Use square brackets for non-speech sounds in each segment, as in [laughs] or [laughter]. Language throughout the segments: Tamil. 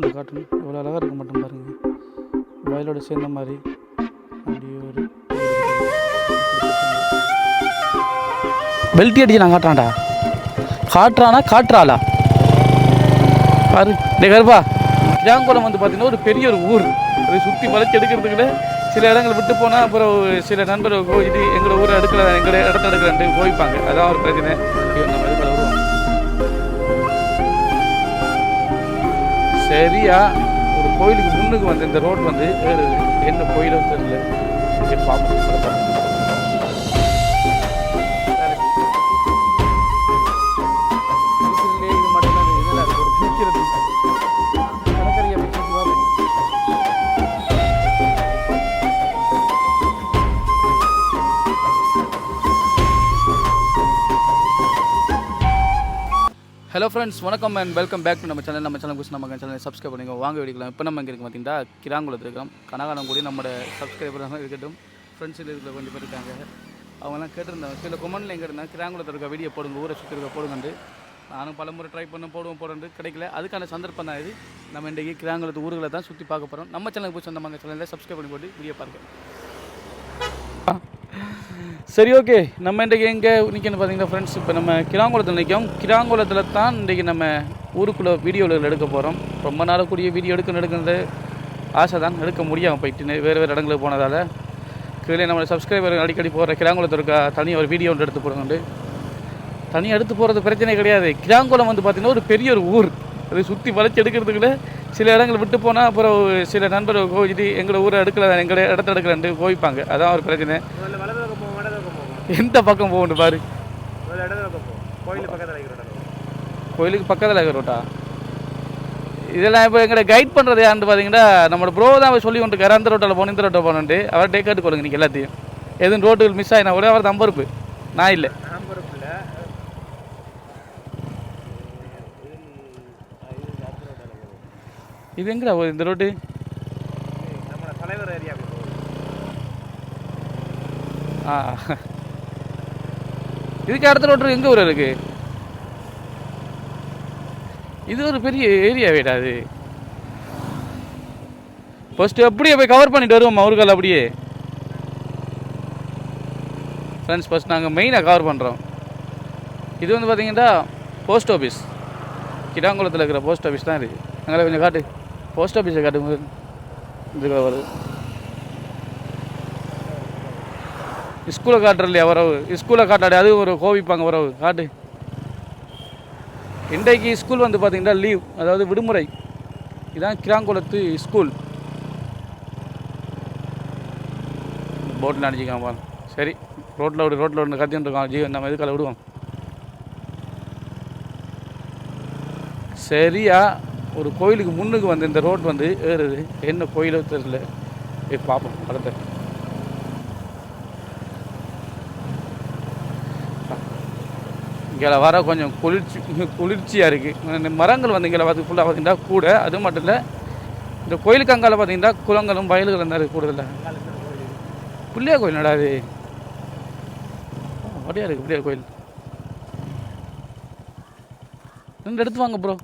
ஒன்று காட்டணும். எவ்வளோ அழகாக இருக்க மட்டும் பாருங்க. வயலோட சேர்ந்த மாதிரி அப்படி ஒரு பெல்ட்டி அடிச்சு நான் காட்டுறான்டா. காட்டுறானா? காட்டுறாளா? பாரு. டே கருப்பா கிராங்குளம் வந்து பார்த்தீங்கன்னா ஒரு பெரிய ஒரு ஊர். அதை சுற்றி வளைச்சி எடுக்கிறதுக்குள்ள சில இடங்கள் விட்டு போனால் அப்புறம் சில நண்பர்கள் போயிட்டு எங்களோட ஊரை எடுக்கல எங்களோட இடத்த எடுக்கலன்ட்டு போய்ப்பாங்க. அதான் ஒரு பிரச்சனை. சரியாக ஒரு கோயிலுக்கு முன்னுக்கு வந்து இந்த ரோடு வந்து என்ன கோயிலோ தெரியல. இங்கே பார்ப்போம் ஹலோ ஃப்ரெண்ட்ஸ் வணக்கம் அண்ட் வெல்கம் பேக் டு நம்ம சேனல் நம்ம சேனல் குறித்து நம்ம சேனல் சப்ஸ்கிரைப் பண்ணிக்கோ. வாங்க வெடிக்கலாம் இப்போ நம்ம இங்கே இருக்கு பார்த்தீங்கன்னா கிராங்குளத்தில் இருக்கோம். கனகாலம் கூடி நம்மளோட சப்ஸ்கிரைபர் தான் இருக்கட்டும். ஃப்ரெண்ட்ஸ் இருக்கிற கொஞ்சம் பேர் இருக்காங்க. அவங்கெல்லாம் கேட்டிருந்தாங்க. சில கொமெண்ட்ல எங்கே இருந்தால் கிராங்குளத்தில் இருக்க வீடியோ போடுங்க. ஊரை சுற்றி இருக்க போடுங்கண்டு நானும் பல முறை ட்ரை பண்ண போடுவோம் போடுறது கிடைக்கல. அதுக்கான சந்தர்ப்பம் தான் இது. நம்ம இன்றைக்கி கிராங்குளத்து ஊர்களை தான் சுற்றி பார்க்க போகிறோம் நம்ம சேனலுக்கு போய் சொந்தமாக சேனலில் சப்ஸ்கிரைப் பண்ணி போட்டு வீடியோ பாருங்க. சரி ஓகே நம்ம இன்றைக்கி எங்கே நிற்கணும் பார்த்தீங்கன்னா ஃப்ரெண்ட்ஸ் இப்போ நம்ம கிராங்குளத்தில் நிற்கும் கிராங்குளத்தில் தான் இன்றைக்கி நம்ம ஊருக்குள்ளே வீடியோவில் எடுக்க போகிறோம் ரொம்ப நாள் கூடிய வீடியோ எடுக்கணும் எடுக்கிறது ஆசை தான். எடுக்க முடியாமல் போயிட்டு வேறு வேறு இடங்களுக்கு போனதால். கீழே நம்ம சப்ஸ்கிரைபர் அடிக்கடி போகிற கிராங்குளத்தில் இருக்க தனி ஒரு வீடியோ ஒன்று எடுத்து போகிறோண்டு தனியாக எடுத்து போகிறது பிரச்சனை கிடையாது. கிராங்குளம் வந்து பார்த்திங்கன்னா ஒரு பெரிய ஒரு ஊர். அதை சுற்றி வளைச்சி எடுக்கிறதுக்குள்ள சில இடங்கள் விட்டு போனால் அப்புறம் சில நண்பர்கள் கோவிச்சிட்டு எங்களோட ஊரை எடுக்கல எங்களோட இடத்த எடுக்கலன்ட்டு கோவிப்பாங்க. அதான் ஒரு பிரச்சனை. எந்த பக்கம் போகணும் பாரு. கோயிலுக்கு பக்கத்தில் இருக்கிற ரோட்டா? இதெல்லாம் இப்போ எங்களை கைட் பண்ணுறது யாருன்னு பார்த்தீங்கன்னா நம்மளோட ப்ரோ தான் அவர் சொல்லி கொண்டு அந்த ரோட்டில் போகணும் இந்த ரோட்டில் போகணுன்ட்டு அவர் டே கேட்டுக்கொள்ளுங்க நீங்கள் எல்லாத்தையும். எதுவும் ரோட்டுகள் மிஸ் ஆகினா கூட அவர் தம்பருப்பு நான் இல்லை. இது எங்கடா போகுது இந்த ரோட்டு? நம்ம தலைவர் ஏரியா ஆ. இதுக்கு அடுத்த ரோட்டு எங்கே ஊர் இருக்கு? இது ஒரு பெரிய ஏரியா வேடா அது? ஃபர்ஸ்ட் அப்படியே போய் கவர் பண்ணிட்டு வருவோம் அவர்கள் அப்படியே. ஃப்ரெண்ட்ஸ் ஃபர்ஸ்ட் நாங்கள் மெயினாக கவர் பண்ணுறோம் இது வந்து பார்த்தீங்கன்னா போஸ்ட் ஆஃபீஸ் கிடாங்குளத்தில் இருக்கிற போஸ்ட் ஆஃபீஸ் தான் இருக்குது அங்கே கொஞ்சம் காட்டு. போஸ்ட் ஆஃபீஸை காட்டுங்க முதல்ல. இதுக்குள்ள வருது. ஸ்கூலை காட்டுற இல்லையா ஸ்கூலை காட்டாடி அது ஒரு கோவிப்பாங்க உறவு. காட்டு. இன்றைக்கு ஸ்கூல் வந்து பார்த்திங்கன்னா லீவ் அதாவது விடுமுறை. இதுதான் கிராங்குளத்து ஸ்கூல் போட்டில் அடிச்சிக்காம பாருங்க சரி ரோட்டில் விடு ரோட்டில் விடு கத்தின்னு இருக்கோம் ஜீவன் நம்ம எதுக்கால விடுவோம்? சரியா? ஒரு கோயிலுக்கு முன்னுக்கு வந்து இந்த ரோட் வந்து ஏறுது என்ன கோயிலோ தெரியல. போய் பார்ப்போம் அடுத்த இங்கே வர கொஞ்சம் குளிர்ச்சி குளிர்ச்சியாக இருக்குது இந்த மரங்கள் வந்து இங்கே வந்து ஃபுல்லாக பார்த்தீங்கன்னா கூட அது மட்டும் இல்லை இந்த கோயிலுக்கு அங்கால பார்த்தீங்கன்னா குளங்களும் வயல்களும் தான் இருக்குது கூடுதலாக பிள்ளையார் கோயில் நடாது அப்படியே அப்படியா இருக்குது பிள்ளையார் கோயில். ரெண்டு எடுத்து வாங்க ப்ரோ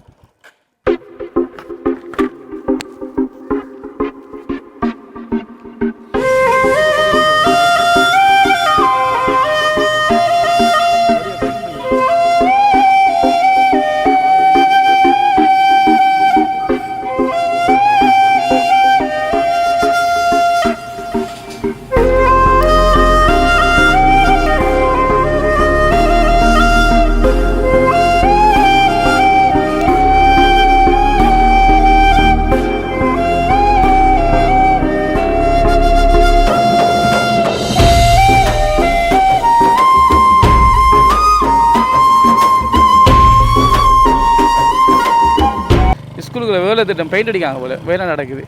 ஸ்கூலுக்குள்ள வேலை திட்டம் பெயிண்ட் அடிக்காங்க போல. வேலை நடக்குது.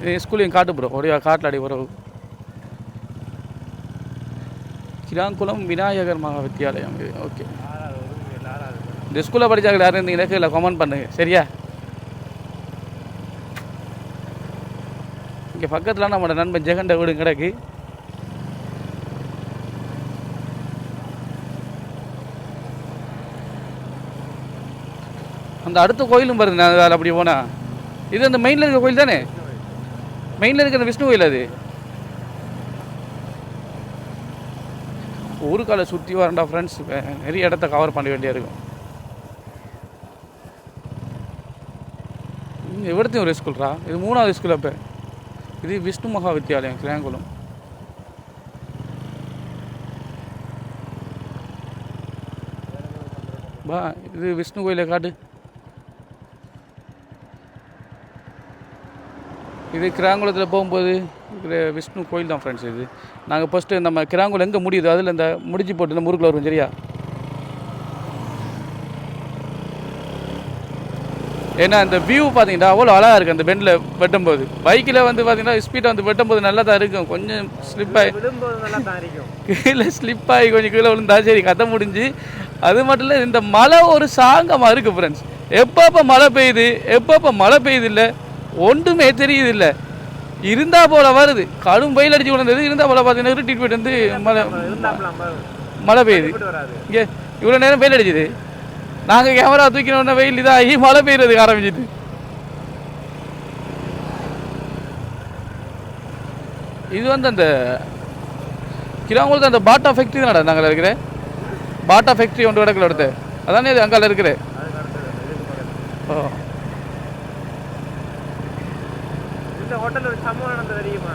இது ஸ்கூலையும் காட்டு ப்ரோ ஒரே காட்டில் அடி உறவு. கிராங்குளம் விநாயகர் மகா வித்தியாலயம். இது ஓகே இந்த ஸ்கூலில் படித்தாங்க யாரும் இருந்தீங்கன்னா கீழே கமெண்ட் பண்ணுங்கள் சரியா? இங்கே பக்கத்தில் நம்மளோட நண்பன் ஜெகண்ட வீடு கிடக்கு. அந்த அடுத்த கோயிலும் பாருங்க நான் அதில் அப்படி போனால் இது அந்த மெயினில் இருக்கிற கோயில் தானே? மெயினில் இருக்கிற அந்த விஷ்ணு கோயில் அது. ஊருக்கால சுற்றி வரண்டா ஃப்ரெண்ட்ஸ் நிறைய இடத்த கவர் பண்ண வேண்டியா இருக்கும். இவ்வளத்தையும் ஒரு ஸ்கூல்ரா இது மூணாவது ஸ்கூல் அப்போ. இது விஷ்ணு மகா வித்யாலயம் கிராங்குளம். பா இது விஷ்ணு கோயிலை காட்டு. இது கிராங்குளத்தில் போகும்போது விஷ்ணு கோயில் தான் ஃப்ரெண்ட்ஸ் இது. நாங்கள் ஃபஸ்ட்டு நம்ம கிராங்குளம் எங்கே முடியுது அதில் இந்த முடிச்சு போட்டு இந்த முறுக்கில் வரும் சரியா? ஏன்னா அந்த வியூ பார்த்தீங்கன்னா அவ்வளோ அழகாக இருக்குது அந்த பெண்டில் வெட்டும்போது. பைக்கில் வந்து பார்த்தீங்கன்னா ஸ்பீடாக வந்து வெட்டும்போது நல்லா தான் இருக்கும். கொஞ்சம் ஸ்லிப் ஆகி விழும்போது நல்லா தான் இருக்கும். கீழே ஸ்லிப் ஆகி கொஞ்சம் கீழே விழுந்தா சரி கதை முடிஞ்சு. அது மட்டும் இல்லை இந்த மழை ஒரு சாங்கமாக இருக்குது ஃப்ரெண்ட்ஸ் எப்பப்போ மழை பெய்யுது எப்பப்போ மழை பெய்யுது இல்லை ஒன்றுமே தெரியுது இல்லை இருந்தா போல வருது. கடும் வெயில் அடிச்சு விழுந்தது இருந்தா போல பார்த்தீங்கன்னா போயிட்டு வந்து மழை. மழை பெய்யுது. இங்கே இவ்வளோ நேரம் வெயில் அடிச்சுது. நாங்கள் கேமரா தூக்கின உடனே வெயில் இதாகி மழை பெய்யறதுக்கு ஆரம்பிச்சிது. இது வந்து அந்த கிராங்குளத்து அந்த பாட்டா ஃபேக்ட்ரி தானடா நாங்கள் இருக்கிற? பாட்டா ஃபேக்ட்ரி ஒன்று இடத்துல எடுத்து அதானே இது அங்கால இருக்கிற. ஓ இந்த ஹோட்டல்ல ஒரு சம்பவம் நடந்தது தெரியுமா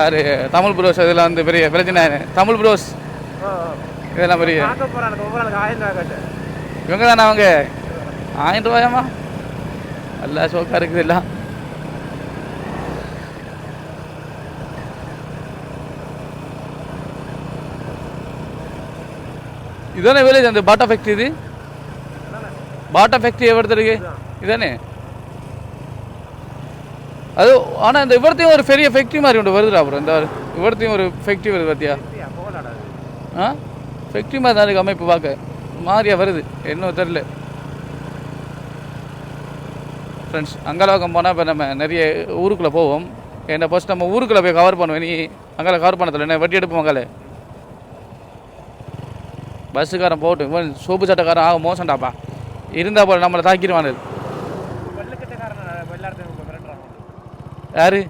யாரு? தமிழ் ப்ரோஸ் இதெல்லாம் வந்து பெரிய பிரச்சனை தமிழ் ப்ரோஸ். இதெல்லாம் பெரிய இவங்க தானே அவங்க? ஆயிரம் ரூபாயாமா நல்லா சோக்கா இருக்குது எல்லாம். இதானே வில்லேஜ் அந்த பாட்டா ஃபேக்ட்ரி இது? பாட்டா ஃபேக்ட்ரி எவ்வளோ இருக்கு இதானே அது ஆனால் இந்த இவர்த்தையும் ஒரு பெரிய ஃபேக்ட்ரி மாதிரி ஒன்று வருதுடா அப்புறம் இந்த இவர்த்தையும் ஒரு ஃபேக்ட்ரி வருது பார்த்தியா ஆ? ஃபேக்ட்ரி மாதிரி தான் இருக்கு அமைப்பு பார்க்க மாதிரியா வருது. என்ன தெரில ஃப்ரெண்ட்ஸ் அங்கலாக்கம் போனால் இப்போ நம்ம நிறைய ஊருக்குள்ளே போவோம். என்ன ஃபஸ்ட் நம்ம ஊருக்குள்ளே போய் கவர் பண்ணுவேன் நீ அங்கே கவர் பண்ணதில்ல என்ன? வட்டி எடுப்போம் அங்கால? பஸ்ஸுக்காரன் போட்டு இவன் சோப்பு சட்டைக்காரன் ஆக மோசம்டாப்பா. இருந்தால் போல நம்மளை தாக்கிடுவானு யாரு?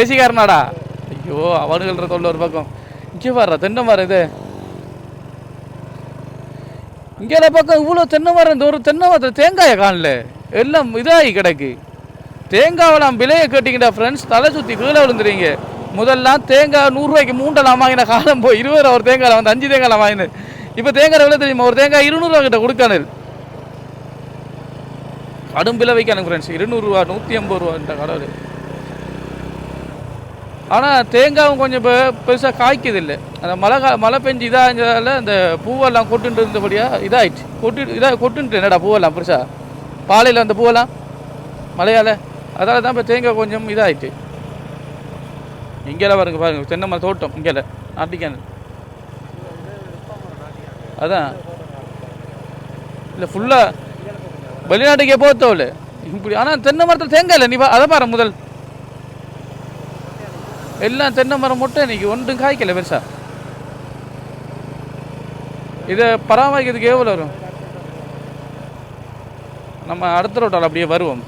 ஏசிக்காரனாடா ஐயோ அவனுங்கள்ன்ற தொல்லை ஒரு பக்கம். இங்கே பாடுறா தென்னை மரம் இது. இங்கே பக்கம் இவ்வளோ தென்னை மரம் இந்த ஒரு தென்னை மரத்தில் தேங்காயை காணல. எல்லாம் இதாகி கிடக்கு. தேங்காவெல்லாம் விலையை கேட்டிங்கடா ஃப்ரெண்ட்ஸ் தலை சுற்றி கீழே விழுந்துறீங்க. முதல்லாம் தேங்காய் நூறுரூவாய்க்கு மூண்டெல்லாம் வாங்கின. காலம் போய் இருபது ரூபா ஒரு தேங்காய் வந்து அஞ்சு தேங்காய் வாங்கினது இப்போ தேங்காய் எவ்வளோ தெரியுமா? ஒரு தேங்காய் இருநூறுவா கிட்ட கொடுக்கானது கடும் விலை அனுப்புகிறேன் ஃப்ரெண்ட்ஸ் இருநூறுவா நூற்றி ஐம்பது ரூபான்ற கடவுள் ஆனால் தேங்காயும் கொஞ்சம் இப்போ பெருசாக காய்க்குது இல்லை அந்த மழை கா மழை பெஞ்சு இதாகிறதால அந்த பூவெல்லாம் கொட்டுன்ட்டு இருந்தபடியாக இதாகிடுச்சு கொட்டு இதாக கொட்டுன்ட்டு என்னடா பூவெல்லாம் பெருசாக பாலையில் அந்த பூவெல்லாம்? மழையால்? அதால தான் இப்போ தேங்காய் கொஞ்சம் இதாகிட்டு இங்கேலாம் பாருங்க பாருங்கள் தென்னை மரம் தோட்டம் இங்கேல நாட்டிக்கான அதான். இல்லை ஃபுல்லாக வெளிநாட்டுக்கே போத்தோல் இப்படி ஆனால் தென்னை மரத்தில் தேங்காய் இல்லை. நீ பா- அதை பாரு முதல். எல்லாம் தென்னை மரம் மட்டும் இன்னைக்கு ஒன்றும் காய்க்கல பெருசா. இதை பராமரிக்கிறதுக்கு எவ்வளோ வரும்? நம்ம அடுத்த ரோட்டால் அப்படியே வருவோம்.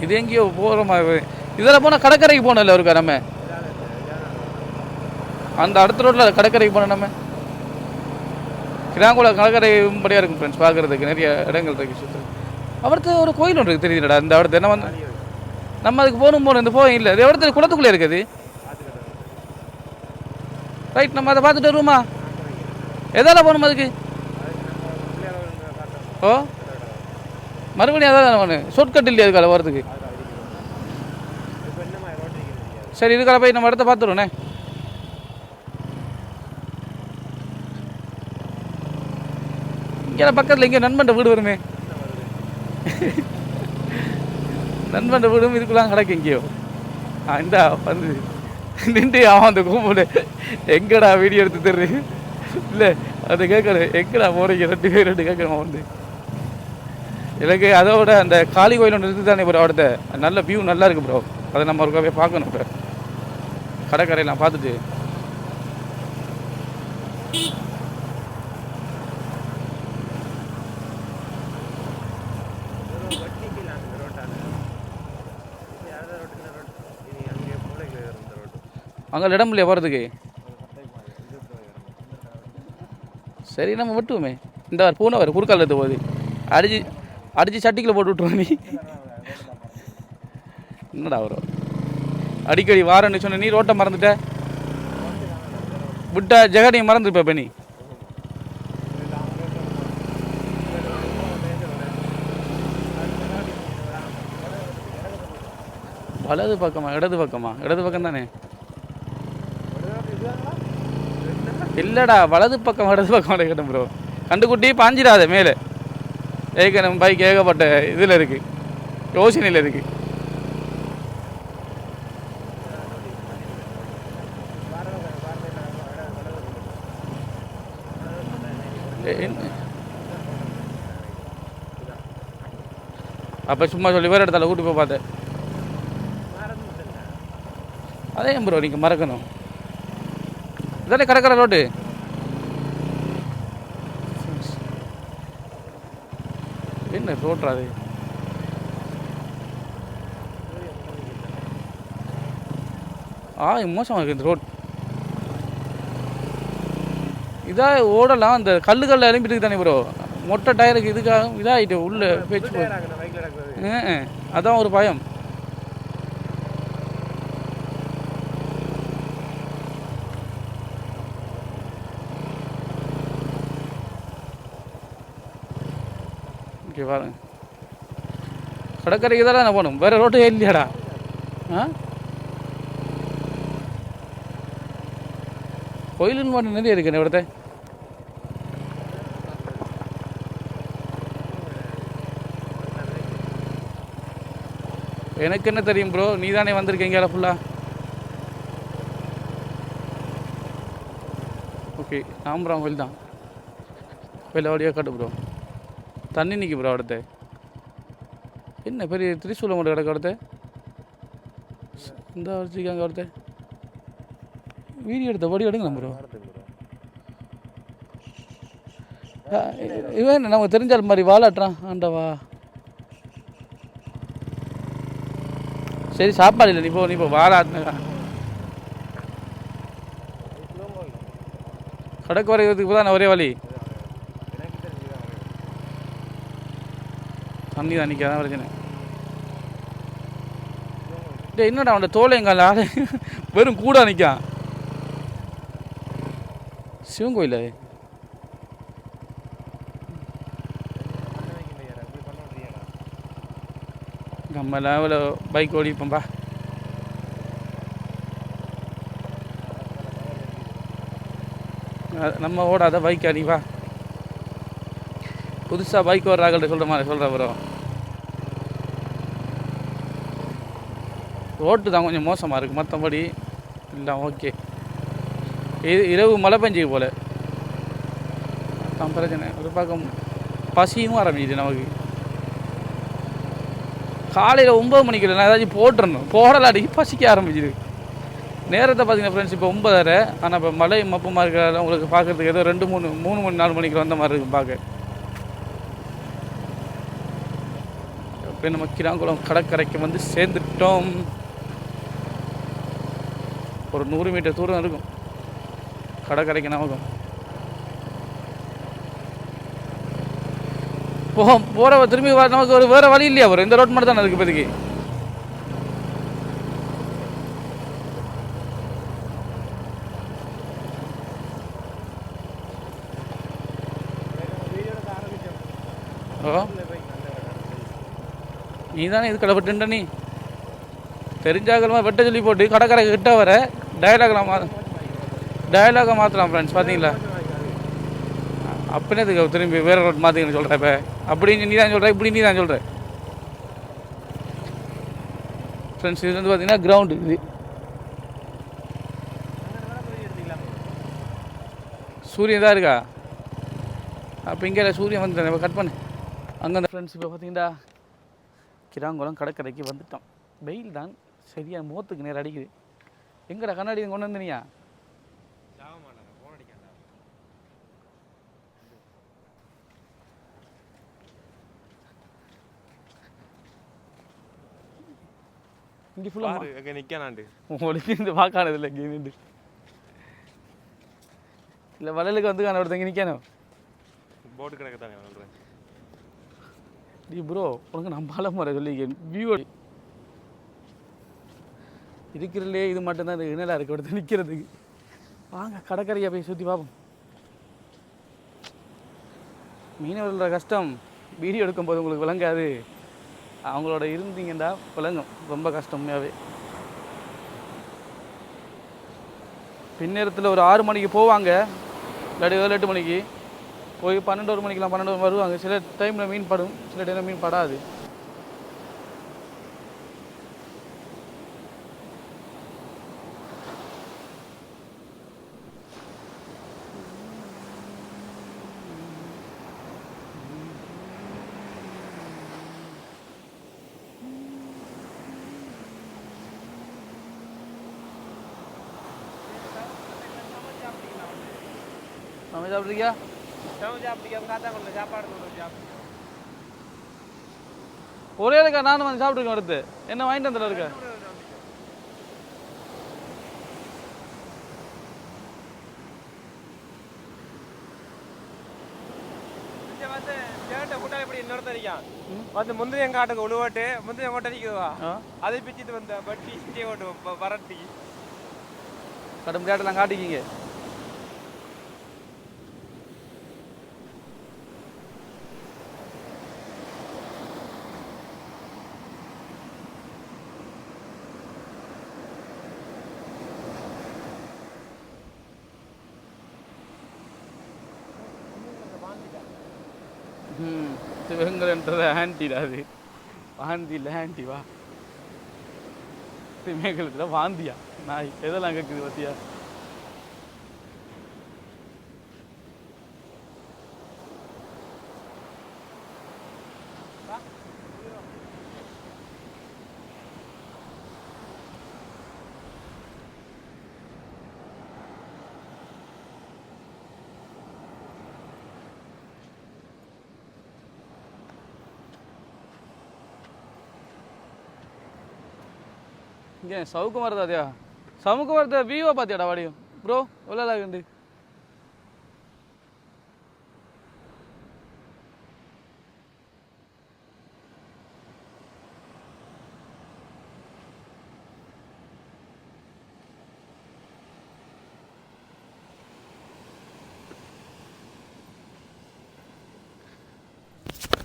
இது எங்கேயோ போகிற மாதிரி இதில் போனால் கடற்கரைக்கு போனோம்ல இருக்கா நம்ம? அந்த அடுத்த ரோட்டில் கடற்கரைக்கு போனோம் நம்ம? கிராங்குளம் கடற்கரை படியாக இருக்கும் ஃப்ரெண்ட்ஸ் பார்க்குறதுக்கு நிறைய இடங்கள் இருக்குது சுற்று அவர்த்து ஒரு கோயில் ஒன்று இருக்குது தெரியுதுடா இந்த இடத்துல. என்ன வந்து நம்ம அதுக்கு போகணும் போகணும் இந்த போகும் இல்லை. இது குளத்துக்குள்ளே இருக்குது? ரைட் நம்ம அதை பார்த்துட்டு வருவோமா? எதால போகணும் அதுக்கு? ஓ? மறுபடியும் அதான் ஒன்று ஷார்ட்கட் இல்லையா அதுக்கால போகிறதுக்கு சரி இதுக்கால போய் நம்ம இடத்த பார்த்துருவோண்ணே இங்கே பக்கத்தில் இங்கே நண்பன் வீடு வருமே. நண்பன் வீடும் இதுக்குலாம் கிடக்கு எங்கேயோ. ஆ வந்து நின்று அவன் அந்த கூப்பிடு எங்கடா வீடியோ எடுத்து தரு இல்லை அதை கேட்கணும் எங்கடா போறீங்க? ரெண்டு பேர் ரெண்டு கேட்குறேன் வந்து. எனக்கு அதோட அந்த காளி கோயில் ஒன்று இருந்து தானே ப்ரோ அவடத்த நல்ல வியூ நல்லா இருக்கு ப்ரோ அதை நம்ம ஒரு போய் பார்க்கணும் இப்போ கடற்கரையெல்லாம் பார்த்துட்டு அங்கே இடம் இல்லையா போகிறதுக்கு சரி நம்ம விட்டுவோமே. இந்த வார் பூனை வர குறுக்கால் எடுத்து போகுது. அடிச்சு அடிச்சு சட்டிக்கில் போட்டு விட்ருவோம் நீ என்னடா வரும் அடிக்கடி வாரன்னு சொன்ன நீ ரோட்டை மறந்துட்ட? விட்டா ஜெகடியை மறந்துருப்ப இப்போ நீ வலது பக்கமா இடது பக்கமா? இடது பக்கம் தானே இல்லைடா வலது பக்கம் வலது பக்கம் கேட்டேன் ப்ரோ கண்டுக்குட்டி பாஞ்சிடாத மேலே. ஏற்கனவே பைக் ஏகப்பட்ட இதில் இருக்குது யோசனையில் இருக்குது அப்போ சும்மா சொல்லி வேறு இடத்துல கூட்டி போய் பார்த்தேன். அதே ப்ரோ நீங்கள் மறக்கணும்? இதானே கடற்கரை ரோடு என்ன ரோட்ரா அது? ஆ மோசமாக இருக்குது இந்த ரோட். இதாக ஓடலாம் அந்த கல்லு கல்ல எழும்பிட்டு தானே ப்ரோ மொட்டை டயருக்கு இதுக்காக இதாகிட்டு உள்ள பேச்சு. அதான் ஒரு பயம். ஓகே பாருங்க. கடற்கரைக்கு தானே போகணும். வேறு ரோட்டே இல்லையாடா? ஆ? கோயிலுன்னு மட்டும் நிறைய இருக்கு இவிடத்தை எனக்கு என்ன தெரியும் ப்ரோ நீ தானே வந்திருக்கீங்க ஃபுல்லாக ஓகே ராமராம் கோயில் தான். வெளில வழியாக காட்டு ப்ரோ தண்ணி நிற்கி ப்ரோ அடுத்து. என்ன பெரிய திரிசூலம் மட்டும் கிடக்கு அடுத்து? இந்த வச்சுக்காங்க அடுத்து. வீடு எடுத்த வடி எடுங்க ப்ரோ இவன் என்ன நமக்கு தெரிஞ்சால் மாதிரி வாழாட்டுறான் ஆண்டவா. சரி சாப்பாடு இல்லை நீ போ நீ போ வாலாட்டினா கடற்கு வரைக்கிறதுக்கு தான் ஒரே வழி. தண்ணி தான் நிற்காதான் பிரச்சனை. டேய் என்னடா அவன் தோலை எங்கால ஆளு? வெறும் கூட நிற்கான் சிவன் கோயில் அது நம்ம லெவலில் பைக் ஓடிப்போம்பா நம்ம ஓடாத பைக் அடிப்பா புதுசாக பைக் வர்றாங்கள்ட்ட சொல்கிற மாதிரி சொல்கிற ப்ரோ ரோட்டு தான் கொஞ்சம் மோசமாக இருக்குது மற்றபடி எல்லாம் ஓகே இது இரவு மழை பெஞ்சுக்கு போல. அதான் பிரச்சனை. ஒரு பக்கம் பசியும் ஆரம்பிக்குது நமக்கு. காலையில் ஒம்பது மணிக்கு நான் ஏதாச்சும் போட்டுறணும். போடலாடி பசிக்க ஆரம்பிச்சிது நேரத்தை பார்த்தீங்கன்னா ஃப்ரெண்ட்ஸ் இப்போ ஒன்பதரை. ஆனால் இப்போ மழை மப்பமாக இருக்கிறதால உங்களுக்கு பார்க்குறதுக்கு ஏதோ ரெண்டு மூணு மூணு மணி நாலு மணிக்கு வந்த மாதிரி இருக்கும் பார்க்க. இப்போ நம்ம கிராங்குளம் கடற்கரைக்கு வந்து சேர்ந்துட்டோம். ஒரு நூறு மீட்டர் தூரம் இருக்கும். கடற்கரைக்கு நமக்கும் போகும் போகிற திரும்பி வர நமக்கு ஒரு வேறு வழி இல்லையா? ஒரு இந்த ரோட் மட்டும் தானே இருக்குது இப்போதைக்கு? ஓ நீ தானே இது கடப்பட்டுண்ட நீ? தெரிஞ்சாக்கலமா வெட்ட சொல்லி போட்டு. கடற்கரை கிட்ட வர டயலாக்லாம் மா டயலாகை மாற்றலாம் ஃப்ரெண்ட்ஸ் பார்த்தீங்களா அப்படின்னே அதுக்கு திரும்பி வேற ரோட் மாற்றிக்கணும் சொல்கிறேன் இப்போ. அப்படின்னு நீ தான் சொல்கிற இப்படி நீ தான் சொல்கிற ஃப்ரெண்ட்ஸ் இது வந்து பார்த்தீங்கன்னா கிரவுண்டு இது. சூரியன் தான் இருக்கா? அப்போ இங்கே சூரியன் வந்து கட் பண்ணு. அங்கே அந்த ஃப்ரெண்ட்ஸ் இப்போ பார்த்தீங்கன்னா கிராங்குளம் கடற்கரைக்கு வந்துட்டோம். வெயில் தான் சரியாக முகத்துக்கு நேரம் அடிக்குது எங்கடா கண்ணாடி கொண்டு வந்தனியா? இங்கே ஃபுல்லாக அங்கே நிற்கானாண்டு உங்களுக்கு இந்த பார்க்கானது இல்லை இங்கே நின்று இல்லை வளையலுக்கு வந்து காண ஒருத்தங்க நிற்கணும் போட்டு கிடக்க தானே டி ப்ரோ உனக்கு நான் பால முறை சொல்லிக்கேன் வியூ இருக்கிறதுலே இது மட்டும்தான் இந்த இனலாக இருக்கு ஒருத்தர் நிற்கிறதுக்கு வாங்க கடற்கரையை போய் சுற்றி பார்ப்போம். மீனவர்களோட கஷ்டம் வீடியோ எடுக்கும்போது உங்களுக்கு விளங்காது. அவங்களோட இருந்தீங்கன்னா விளங்கும். ரொம்ப கஷ்டமாகவே பின்னேரத்தில் ஒரு ஆறு மணிக்கு போவாங்க. இல்லாட்டி ஏழு எட்டு மணிக்கு. போய் பன்னெண்டு ஒரு மணிக்கெலாம் பன்னெண்டு வருவாங்க. சில டைமில் மீன் படும் சில டைமில் மீன் படாது. நம்ம சாப்பிட்றீங்க சாப்பாடு ஒரே இருக்கா? நானும் வந்து சாப்பிட்ருக்கேன் அடுத்து. என்ன வாங்கிட்டு வந்தல இருக்க? வந்து சேட்டை கூட்டாளி இப்படி இன்னொருத்தர் இருக்கான். வந்து முந்திரி எங்காட்டுக்கு உழுவாட்டு முந்திரி ஆ? அதை பிச்சுட்டு வந்த பட்டி ஓட்டு வரட்டி. கடும் கேட்டெல்லாம் காட்டிக்கிங்க. ம் சிவகங்கரன்றது ஆன்டிடா அது. வாந்தி இல்லை ஆண்டி வா. திமேகலத்தில் வாந்தியா? நாய். எதெல்லாம் கேட்குது பார்த்தியா இங்கே சவுக்கு மரதா அதே சவுக்கு மரத்தை விவோ பார்த்தியாடா வாடியும் ப்ரோ எவ்வளோ ஆகுண்டு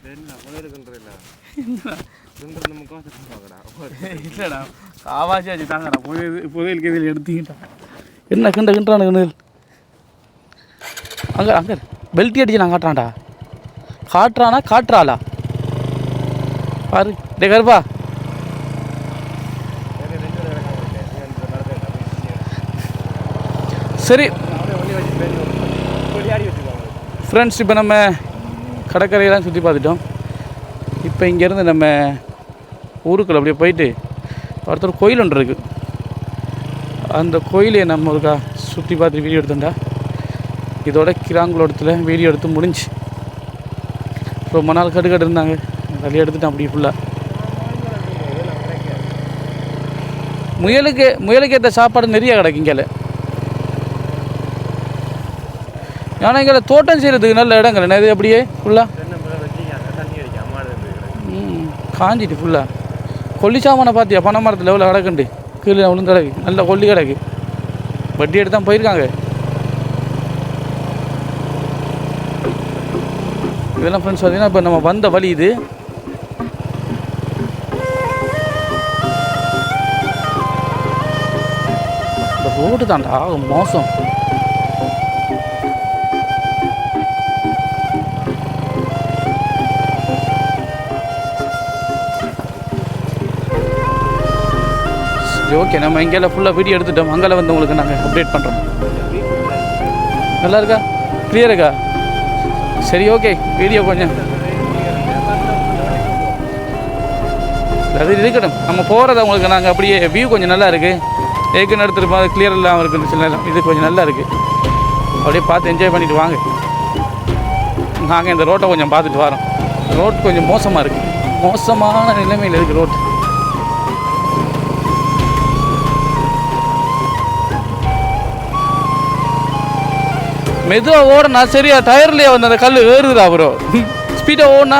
என்ன இல்லைடா. ஆவாசியாச்சு தாங்கடா. புதையல் புதையல் கதையில் எடுத்துக்கிட்டா என்ன கிண்ட கிண்டானு கிணல் அங்கே அங்கே பெல்ட்டி அடிச்சு நான் காட்டுறான்டா. காட்டுறானா காட்டுறாளா? பாரு. டே கருப்பா. சரி. ஃப்ரெண்ட்ஸ் இப்போ நம்ம கடற்கரையெல்லாம் சுற்றி பார்த்துட்டோம். இப்போ இங்கேருந்து நம்ம ஊருக்குள்ள அப்படியே போயிட்டு ஒருத்தர் கோயில் ஒன்று இருக்குது அந்த கோயிலை நம்ம ஒருக்கா சுற்றி பார்த்து வீடியோ எடுத்தோம்டா. இதோட கிராங்குளோடத்தில் வீடியோ எடுத்து முடிஞ்சு. ரொம்ப நாள் கடுக்கடு இருந்தாங்க. தள்ளி எடுத்துட்டேன் அப்படி ஃபுல்லாக முயலுக்கு முயலுக்கு ஏற்ற சாப்பாடு நிறைய கிடக்கு இங்கே ஆனால் இங்கே தோட்டம் செய்கிறதுக்கு நல்ல இடங்கள் என்ன இது அப்படியே ஃபுல்லாக தண்ணி அடிக்காம மாடு ம் காஞ்சிட்டு ஃபுல்லாக கொல்லி சாமானை பார்த்தியா? பனை மரத்தில் எவ்வளோ கிடக்குண்டு? கீழே விழுந்து கிடக்கு. நல்ல கொல்லி கிடக்கு. வட்டி எடுத்து தான் போயிருக்காங்க. இதெல்லாம் ஃப்ரெண்ட்ஸ் பார்த்தீங்கன்னா இப்போ நம்ம வந்த வழி இது. இந்த ரோடு தாண்டா மோசம். சரி ஓகே நம்ம இங்கெல்லாம் ஃபுல்லாக வீடியோ எடுத்துட்டோம். அங்கெல்லாம் வந்து உங்களுக்கு நாங்கள் அப்டேட் பண்ணுறோம் நல்லா இருக்கா? கிளியர் இருக்கா? சரி ஓகே வீடியோ கொஞ்சம். அது இருக்கட்டும். நம்ம போகிறத உங்களுக்கு நாங்கள் அப்படியே வியூ கொஞ்சம் நல்லா இருக்குது ஏற்கனவே எடுத்துருப்போம். அது கிளியர் இல்லாமல் இருக்குது சில நேரம் இது கொஞ்சம் நல்லா இருக்குது அப்படியே பார்த்து என்ஜாய் பண்ணிவிட்டு வாங்க. நாங்கள் இந்த ரோட்டை கொஞ்சம் பார்த்துட்டு வரோம். ரோட் கொஞ்சம் மோசமாக இருக்குது மோசமான நிலைமையில் இருக்குது ரோட் மெதுவாக ஓடனா சரியா டயர்லேயே வந்து அந்த கல் ஏறுதுடா ப்ரோ ஸ்பீடாக ஓடனா.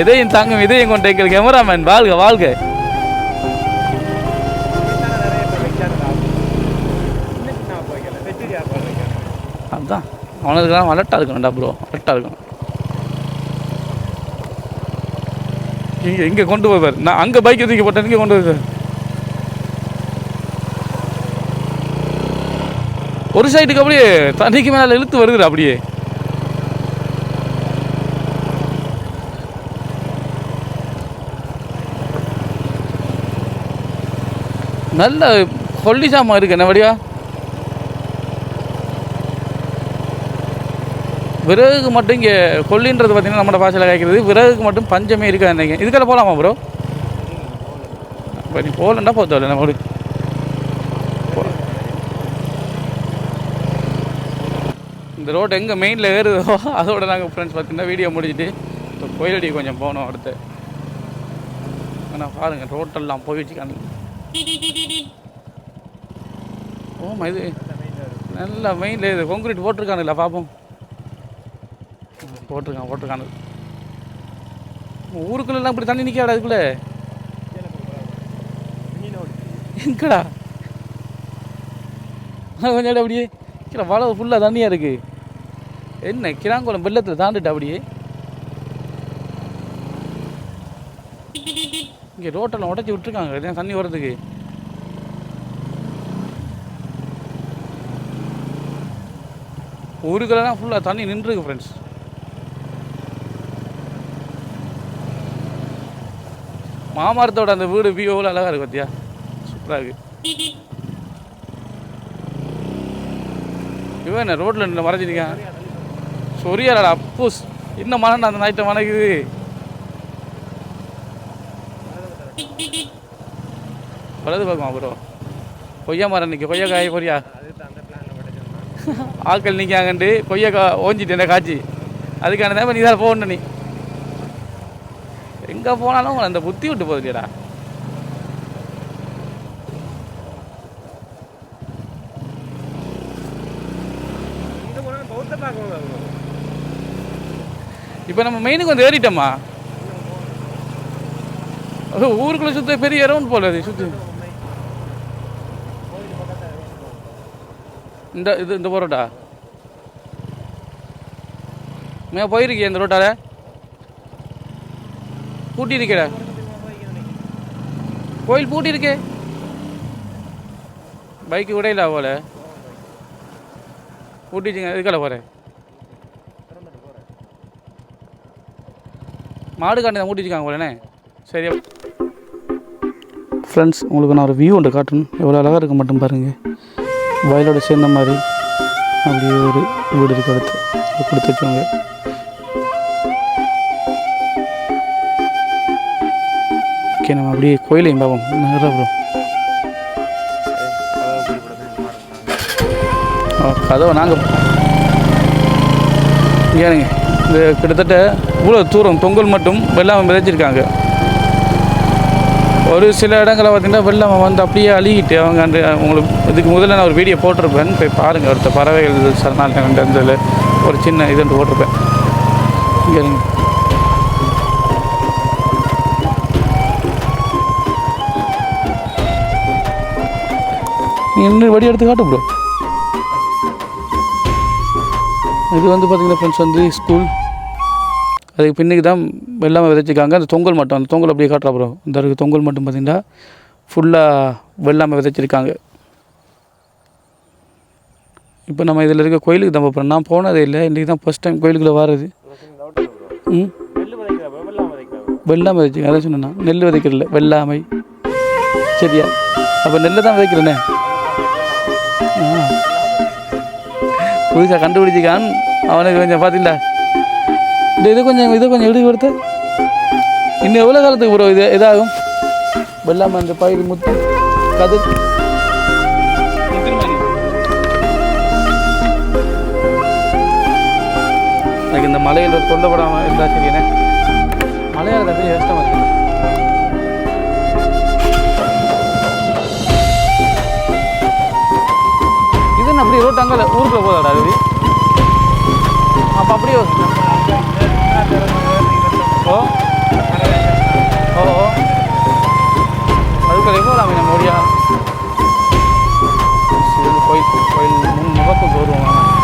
எதையும் தாங்கும் இதையும் கொண்டு எங்கள் கேமராமேன் வாழ்க வாழ்க. அதுதான் அவனுக்குலாம் அலர்ட்டாக இருக்கணும்டா ப்ரோ அலர்ட்டாக இருக்கணும். இங்கே எங்கே கொண்டு போய் பாரு. நான் அங்கே பைக்கை தூக்கி போட்டேன் இங்கே கொண்டு போய் ஒரு சைடுக்கு அப்படியே தண்ணிக்கு மேலே இழுத்து வருதுடா அப்படியே. நல்ல கொல்லி சாமான் இருக்கு என்ன வடிவா? விறகுக்கு மட்டும் இங்கே கொல்லின்றது பார்த்தீங்கன்னா நம்ம பாசையில் காய்க்கிறது. விறகுக்கு மட்டும் பஞ்சமே இருக்கா நினைக்கிறேன். இதுக்கெல்லாம் போகலாமா ப்ரோ இப்போ நீ போகலண்டா போத்தல நம்ம இந்த ரோடு எங்கே மெயினில் ஏறுதோ அதோட நாங்கள் ஃப்ரெண்ட்ஸ் பார்த்தீங்கன்னா வீடியோ முடிச்சுட்டு இப்போ கோயிலடி கொஞ்சம் போகணும் அடுத்து. ஆனால் பாருங்கள் ரோட்டெல்லாம் போய் வச்சுக்காங்க ஓமா இது? நல்லா மெயினில் இது. கொங்கிரீட் போட்டிருக்கானுங்களா பார்ப்போம் போட்டிருக்கான் போட்டிருக்கானு ஊருக்குள்ளெல்லாம் இப்படி தண்ணி நிற்காடா அதுக்குள்ளே? எங்கடா? கொஞ்சம் அப்படியே கீழே வளவு ஃபுல்லாக தண்ணியாக இருக்குது என்ன கிராங்குளம் வெள்ளத்தில் தாண்டுட்டா அப்படியே? இங்கே ரோட்டெல்லாம் உடச்சி விட்டுருக்காங்க தண்ணி வர்றதுக்கு. ஒரு கிலோலாம் ஃபுல்லாக தண்ணி நின்றுருக்கு ஃப்ரெண்ட்ஸ் மாமரத்தோட அந்த வீடு வியூ அழகாக இருக்கு பார்த்தியா சூப்பராக இருக்கு. இவன் என்ன ரோட்டில் நின்று மறைஞ்சிருக்கான்? சொரியலடா அப்பூஸ் என்ன மனண்டா அந்த நைட்டை மணக்குது வலது பக்கமா ப்ரோ கொய்யா மரம் நிற்க கொய்யா காய் பொரியா ஆட்கள் நிற்காங்கண்டு கொய்யா கா ஓஞ்சிட்டு என்ன காய்ச்சி அதுக்கான தான் நீ தான் போகணும் நீ. எங்கே போனாலும் அந்த புத்தி விட்டு போகுதுடா. இப்போ நம்ம மெயினுக்கு வந்து ஏறிட்டோமா? அது ஊருக்குள்ளே சுத்த பெரிய ரவுண்ட் போல அது சுற்றி இந்த இது இந்த போகிறோட்டா மே போயிருக்கே இந்த ரோட்டால பூட்டி இருக்கிற கோயில் பூட்டி இருக்கே. பைக்கு உடையில போல? பூட்டிச்சுங்க இதுக்கல போகிறேன் மாடு காண்டி தான் மூட்டிருக்காங்க போலண்ணே சரியா ஃப்ரெண்ட்ஸ் உங்களுக்கு நான் ஒரு வியூ ஒன்று காட்டணும். எவ்வளோ அழகாக இருக்க மட்டும் பாருங்கள் வயலோட சேர்ந்த மாதிரி அப்படியே ஒரு வீடு இருக்கு அடுத்து. கொடுத்து வச்சவங்க ஓகே நம்ம அப்படியே கோயிலையும் பார்ப்போம் நேராக ப்ரோ கதவை நாங்கள் ஏனுங்க இந்த கிட்டத்தட்ட இவ்வளோ தூரம் தொங்கல் மட்டும் வெள்ளாமை விதைச்சிருக்காங்க ஒரு சில இடங்களில் பார்த்தீங்கன்னா வெள்ளாமை வந்து அப்படியே அழுகிட்டு அவங்க அந்த உங்களுக்கு இதுக்கு முதல்ல நான் ஒரு வீடியோ போட்டிருப்பேன். போய் பாருங்கள் ஒருத்த பறவைகள் சரணாலயம் அந்த ஒரு சின்ன இதுன்னு போட்டிருப்பேன். இங்கே இருங்க. நீ இன்னும் வடி எடுத்து காட்டு ப்ரோ இது வந்து பார்த்தீங்கன்னா ஃப்ரெண்ட்ஸ் வந்து ஸ்கூல் அதுக்கு பின்னுக்கு தான் வெள்ளாமை விதைச்சிருக்காங்க. அந்த தொங்கல் மட்டும் அந்த தொங்கல் அப்படியே காட்டுறா ப்ரோ இந்த இருக்கு தொங்கல் மட்டும் பார்த்திங்கன்னா ஃபுல்லாக வெள்ளாமை விதைச்சிருக்காங்க. இப்போ நம்ம இதில் இருக்க கோயிலுக்கு தான் போகிறோம் நான் போனதே இல்லை. இன்றைக்கி தான் ஃபஸ்ட் டைம் கோயிலுக்குள்ளே வர்றது. ம்? வெள்ளாமை விதைச்சிங்க அதான் சொன்னேன்னா நெல் விதைக்கிறல வெள்ளாமை. சரியா. அப்போ நெல்லை தான் விதைக்கிறேனே? ஆ. புதுசாக கண்டுபிடிச்சிக்கான் அவனுக்கு கொஞ்சம் பார்த்தீங்களா இந்த இது கொஞ்சம் இதை கொஞ்சம் எடுத்து கொடுத்து. இன்னும் எவ்வளோ காலத்துக்கு ப்ரோ இது? இதாகும். வெள்ளாமை அந்த பயிர் முத்து. கதிர். எனக்கு இந்த மலையில் தொண்டப்படாமல் இருந்தால் சரியானே மலையாள தம்பி கஷ்டமாக இருக்கு என்ன அப்படி ரோட் அங்கே ஊருக்குள்ள போதாடா அது அப்போ அப்படியே ஓ. ஓ ஓ. அதுக்கு போகலாமே நம்ம ஒடியா கோயில் கோயில் முன் முகத்துக்கு வருவோம்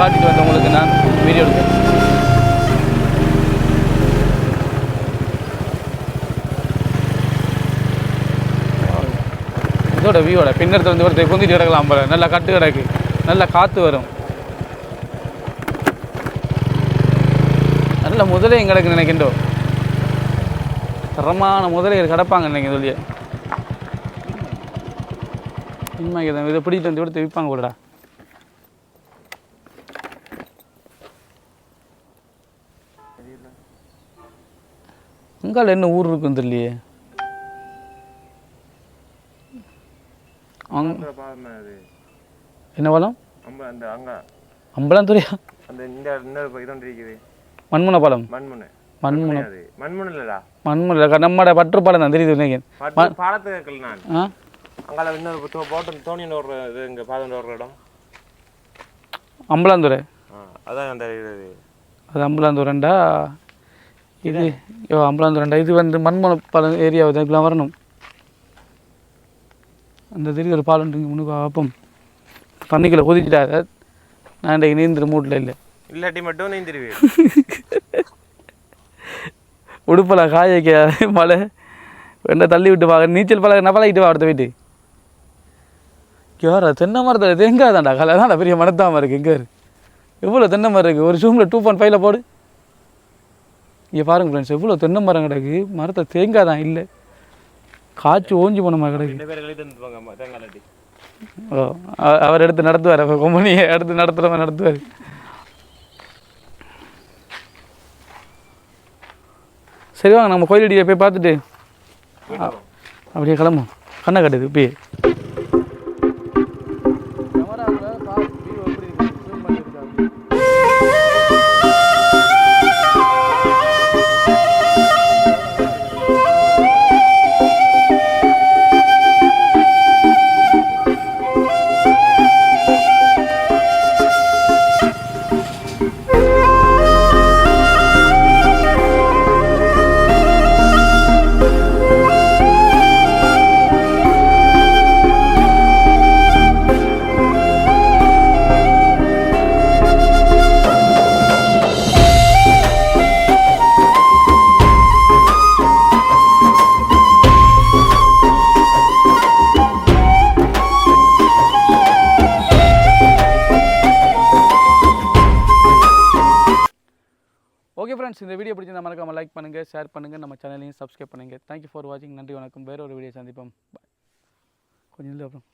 காட்டிட்டு வந்து உங்களுக்கு வந்தவங்களுக்கு நான் வீடியோ எடுக்கிறேன். இதோட வியூவோட பின்னரத்தில் வந்து ஒருத்தர் குந்திட்டு கிடக்கலாம் போல. நல்லா கட்டு கிடக்கு. நல்லா காற்று வரும். நல்ல முதலையும் கிடக்கு நினைக்கின்றோ தரமான முதலைகள் கிடப்பாங்க நினைக்க சொல்லிய. உண்மைக்கு இதை பிடிச்சிட்டு வந்து கொடுத்து விற்பாங்க கூடடா அங்கால என்ன ஊர் இருக்குன்னு தெரியலையே. என்ன வளம்? அம்ப அந்த அங்க. அம்பலம் துறையா அந்த இந்த இந்த இதொன்று இருக்குது மண்முனை பாலம். மண்முனை. அது மண்மண் இல்லடா. மண்முனை நம்மட பற்று பாலம் தான் தெரியுது நினைக்கிறேன் நான். அங்கால இன்னொரு தோ- போட்டு தோணின்னு ஒரு இது இங்க பாதம் ஒரு இடம். அம்பலாந்துறை. அதான் அந்த அது அம்பலாந்துறைண்டா. இது யோ அம்பலாந்துறைண்டா இது வந்து மண்முனை பாலம் ஏரியா இதுக்கெல்லாம் வரணும். அந்த தெரியுது ஒரு இருக்கு முன்னுக்கு பார்ப்போம் தண்ணிக்குள்ள அதை நான் இன்றைக்கு நீந்திர மூட்டில் இல்லை. இல்லாட்டி மட்டும் நீந்திருவே. [laughs] உடுப்பெல்லாம் காய வைக்க மழை. என்ன தள்ளி விட்டு பார்க்க நீச்சல் பழக என்ன பழகிட்டு வா அடுத்த வீட்டு யாரா தென்னை மரத்தில் தேங்காய் தான்டா கலை தான் பெரிய மரத்தாம இருக்கு எங்கே எவ்வளோ தென்னை மரம் இருக்குது ஒரு ஜூமில் டூ பாயிண்ட் ஃபைவ்ல போடு. இங்கே பாருங்க ஃப்ரெண்ட்ஸ் எவ்வளோ தென்னை மரம் கிடக்கு? மரத்தை தேங்காய் தான் இல்லை. காய்ச்சி ஓஞ்சி போன மாதிரி கிடக்கு. ஓ அவர் எடுத்து நடத்துவார் அவர் கொம்பனியை எடுத்து நடத்துகிற மாதிரி நடத்துவார். சரி வாங்க நம்ம கோயிலடியை போய் பார்த்துட்டு அப்படியே கிளம்பும் கண்ணை கட்டுது இப்பயே. ஷேர் பண்ணுங்கள் நம்ம சேனலையும் சப்ஸ்கிரைப் பண்ணுங்கள் தேங்க்யூ ஃபார் வாட்சிங் நன்றி வணக்கம். வேற ஒரு வீடியோ சந்திப்போம். பாய் கொஞ்சம் இல்லை அப்புறம்.